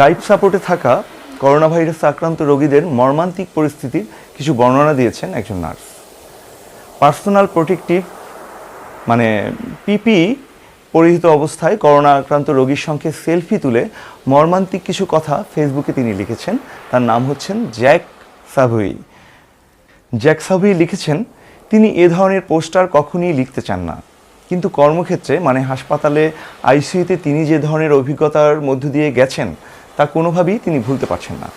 Life সাপোর্টে থাকা corona virus আক্রান্ত রোগীদের মর্মান্তিক পরিস্থিতির কিছু বর্ণনা দিয়েছেন একজন নার্স। পার্সোনাল প্রোটেক্টিভ মানে পিপি পরিহিত অবস্থায় করোনা আক্রান্ত রোগীর সঙ্গে সেলফি তুলে মর্মান্তিক কিছু কথা ফেসবুকে তিনি লিখেছেন। তার নাম হচ্ছেন জ্যাক সাভুই। জ্যাক সাভুই লিখেছেন, তিনি এ ধরনের পোস্টার কখনই লিখতে চান না। কিন্তু কর্মক্ষেত্রে মানে হাসপাতালে, আইসিইউতে তিনি যে ধরনের অভিজ্ঞতার মধ্য দিয়ে গেছেন তা কোনোভাবেই তিনি ভুলতে পারছেন না।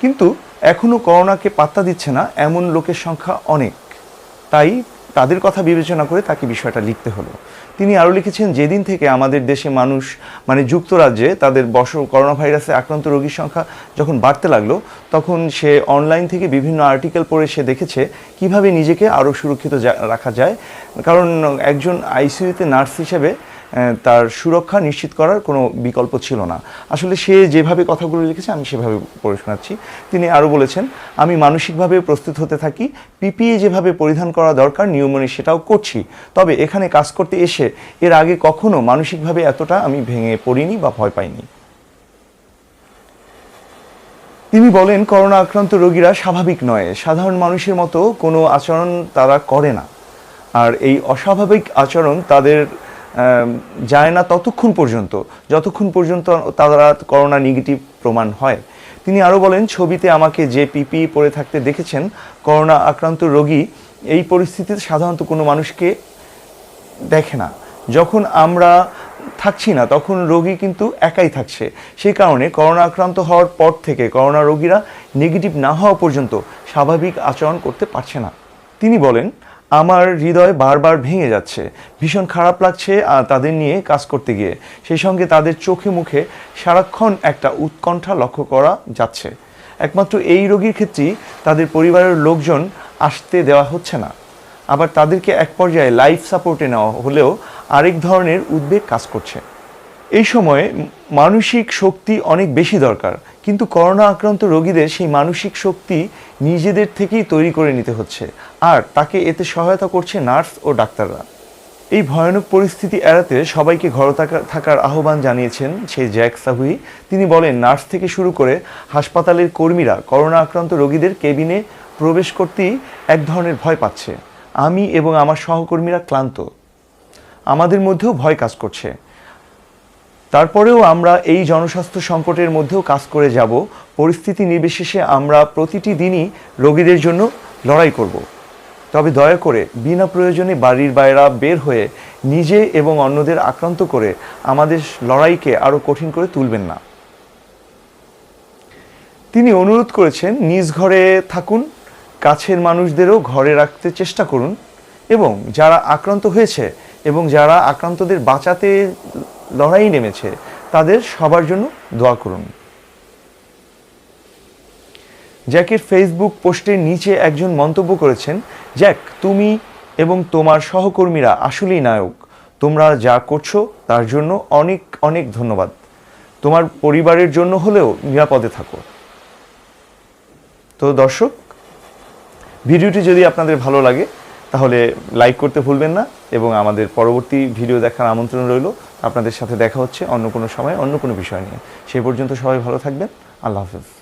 কিন্তু এখনও করোনাকে পাত্তা দিচ্ছে না এমন লোকের সংখ্যা অনেক। তাই তাদের কথা বিবেচনা করে তাকে বিষয়টা লিখতে হলো। তিনি আরও লিখেছেন, যেদিন থেকে আমাদের দেশে মানুষ মানে যুক্তরাজ্যে তাদের বস করোনা ভাইরাসে আক্রান্ত রোগীর সংখ্যা যখন বাড়তে লাগল, তখন সে অনলাইন থেকে বিভিন্ন আর্টিকেল পড়ে সে দেখেছে কীভাবে নিজেকে আরও সুরক্ষিত রাখা যায়। কারণ একজন আইসিইউতে নার্স হিসেবে তার সুরক্ষা নিশ্চিত করার কোনো বিকল্প ছিল না। আসলে সে যেভাবে কথাগুলো লিখেছে, আমি সেভাবে পড়ে শোনাচ্ছি। তিনি আরও বলেছেন, আমি মানসিকভাবে প্রস্তুত হতে থাকি, পিপিএ যেভাবে পরিধান করা দরকার নিয়মনে সেটাও করছি। তবে এখানে কাজ করতে এসে এর আগে কখনো মানসিকভাবে এতটা আমি ভেঙে পড়িনি বা ভয় পাইনি। তিনি বলেন, করোনা আক্রান্ত রোগীরা স্বাভাবিক নয়। সাধারণ মানুষের মতো কোনো আচরণ তারা করে না। আর এই অস্বাভাবিক আচরণ তাদের যায় না ততক্ষণ পর্যন্ত, যতক্ষণ পর্যন্ত তারা করোনা নেগেটিভ প্রমাণ হয়। তিনি আরও বলেন, ছবিতে আমাকে যে পিপি পরে থাকতে দেখেছেন, করোনা আক্রান্ত রোগী, এই পরিস্থিতিতে সাধারণত কোনো মানুষকে দেখে না। যখন আমরা থাকছি না, তখন রোগী কিন্তু একাই থাকছে। সেই কারণে করোনা আক্রান্ত হওয়ার পর থেকে করোনা রোগীরা নেগেটিভ না হওয়া পর্যন্ত স্বাভাবিক আচরণ করতে পারছে না। তিনি বলেন আমার হৃদয় বারবার ভেঙে যাচ্ছে। ভীষণ খারাপ লাগছে তাদের নিয়ে কাজ করতে গিয়ে। সেই সঙ্গে তাদের চোখে মুখে সারাক্ষণ একটা উৎকণ্ঠা লক্ষ্য করা যাচ্ছে। একমাত্র এই রোগীর ক্ষেত্রেই তাদের পরিবারের লোকজন আসতে দেওয়া হচ্ছে না। আবার তাদেরকে এক পর্যায়ে লাইফ সাপোর্টে নেওয়া হলেও আরেক ধরনের উদ্বেগ কাজ করছে। এই সময়ে মানসিক শক্তি অনেক বেশি দরকার। কিন্তু করোনা আক্রান্ত রোগীদের সেই মানসিক শক্তি নিজেদের থেকেই তৈরি করে নিতে হচ্ছে। আর তাকে এতে সহায়তা করছে নার্স ও ডাক্তাররা। এই ভয়ানক পরিস্থিতি এড়াতে সবাইকে ঘরে থাকার আহ্বান জানিয়েছেন সেই জ্যাক সাহুই। তিনি বলেন, নার্স থেকে শুরু করে হাসপাতালের কর্মীরা করোনা আক্রান্ত রোগীদের কেবিনে প্রবেশ করতেই এক ধরনের ভয় পাচ্ছে। আমি এবং আমার সহকর্মীরা ক্লান্ত। আমাদের মধ্যেও ভয় কাজ করছে। তারপরেও আমরা এই জনস্বাস্থ্য সংকটের মধ্যেও কাজ করে যাব। পরিস্থিতি নির্বিশেষে আমরা প্রতিটি দিনই রোগীদের জন্য লড়াই করব। তবে দয়া করে বিনা প্রয়োজনে বাড়ির বাইরা বের হয়ে নিজে এবং অন্যদের আক্রান্ত করে আমাদের লড়াইকে আরও কঠিন করে তুলবেন না। তিনি অনুরোধ করেছেন, নিজ ঘরে থাকুন, কাছের মানুষদেরও ঘরে রাখতে চেষ্টা করুন এবং যারা আক্রান্ত হয়েছে এবং যারা আক্রান্তদের বাঁচাতে লড়াই নেমেছে, তাদের সবার জন্য দোয়া করুন। জ্যাকের ফেসবুক পোস্টের নিচে একজন মন্তব্য করেছেন, জ্যাক, তুমি এবং তোমার সহকর্মীরা আসলেই নায়ক। তোমরা যা করছ তার জন্য অনেক অনেক ধন্যবাদ। তোমার পরিবারের জন্য হলেও নিরাপদে থাকো। তো দর্শক, ভিডিওটি যদি আপনাদের ভালো লাগে তাহলে লাইক করতে ভুলবেন না এবং আমাদের পরবর্তী ভিডিও দেখার আমন্ত্রণ রইল। আপনাদের সাথে দেখা হচ্ছে অন্য কোনো সময়, অন্য কোনো বিষয় নিয়ে। সেই পর্যন্ত সবাই ভালো থাকবেন। আল্লাহ হাফেজ।